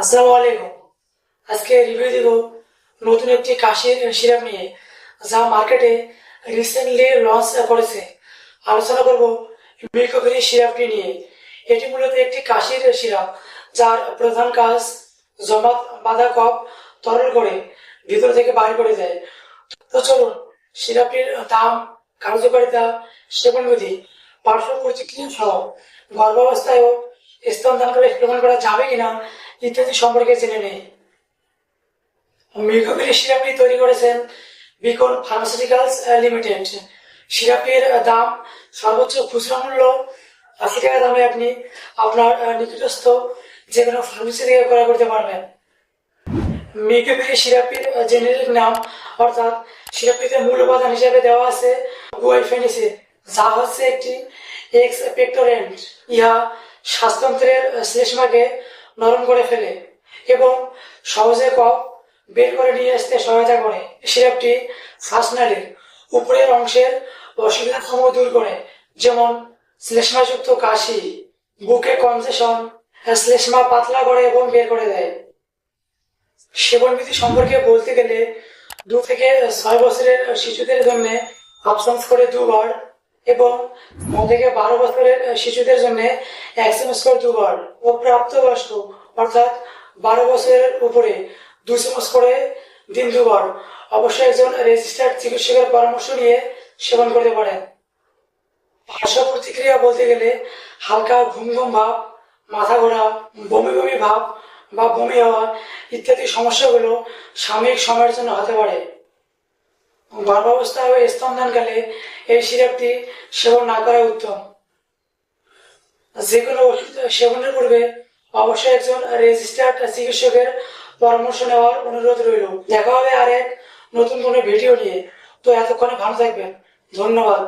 আসসালামু আলাইকুম। আজকে রিভিউ দিব নতুন একটি কাশির সিরাপ নিয়ে, যা মার্কেটে রিসেন্টলি লঞ্চ করেছে। আলোচনা করব মিল্কোভেরি সিরাপটি নিয়ে। এটি মূলত একটি কাশির সিরাপ, যার প্রধান কাজ জমাট বাঁধা কফ তরল করে ভিতর থেকে বাইর করে দেয়। তো চলুন, সিরাপটির দাম, কার্যকারিতা সেবনবিধি পার্শ্ব প্রতিক্রিয়া সহ গর্ভাবস্থায় ও স্তনদানকালে সেবন করা যাবে কিনা ইত্যাদি সম্পর্কে জেনে নেই। মিল্কোভেরি সিরাপটি তৈরি করেছেন বিকন ফার্মাসিউটিক্যালস লিমিটেড সিরাপটির দাম সর্বোচ্চ খুচরা মূল্য আশি টাকা দামে আপনি আপনার নিকটস্থ যে কোনো ফার্মেসি থেকে ক্রয় করতে পারবেন। মিল্কোভেরি সিরাপটির জেনেরিক নাম অর্থাৎ সিরাপটিতে মূল উপাদান হিসেবে দেওয়া আছে গুয়াইফেনিসিন যা হচ্ছে একটি এক্স পেক্টোরেন্ট ইহা শ্বাসতন্ত্রের শ্লেষ্মাকে নরম করে ফেলে এবং সহজে কফ বের করে নিয়ে আসতে সহায়তা করে। সিরাপটি শ্বাসনালীর উপরের অংশের অসুবিধাসমূহ দূর করে, যেমন শ্লেষ্মাযুক্ত কাশি, বুকে কনজেশন, শ্লেষ্মা পাতলা করে এবং বের করে দেয়। সেবনবিধি সম্পর্কে বলতে গেলে দু থেকে ছয় বছরের শিশুদের জন্য অপশনস করে দুবার এবং থেকে বারো বছরের শিশুদের জন্য এক করে দুবার ও প্রাপ্তবয়স্ক অর্থাৎ বারো বছরের উপরে দু চামচ দিন দুবার অবশ্যই একজন রেজিস্টার্ড চিকিৎসকের পরামর্শ নিয়ে সেবন করতে পারেন। পার্শ্ব প্রতিক্রিয়া বলতে গেলে হালকা ঘুম ঘুম ভাব, মাথা ঘোরা, বমি বমি ভাব বা বমি হওয়া ইত্যাদি সমস্যাগুলো সাময়িক সময়ের জন্য হতে পারে। গর্ভাবস্থা ও স্তনদানকালে এই সিরাপটি সেবন না করা উত্তম। যে কোনো ওষুধ সেবনের পূর্বে অবশ্যই একজন রেজিস্টার্ড চিকিৎসকের পরামর্শ নেওয়ার অনুরোধ রইল। দেখা হবে আরেক নতুন কোনো ভিডিও নিয়ে। তো এতক্ষণে ভালো থাকবেন। ধন্যবাদ।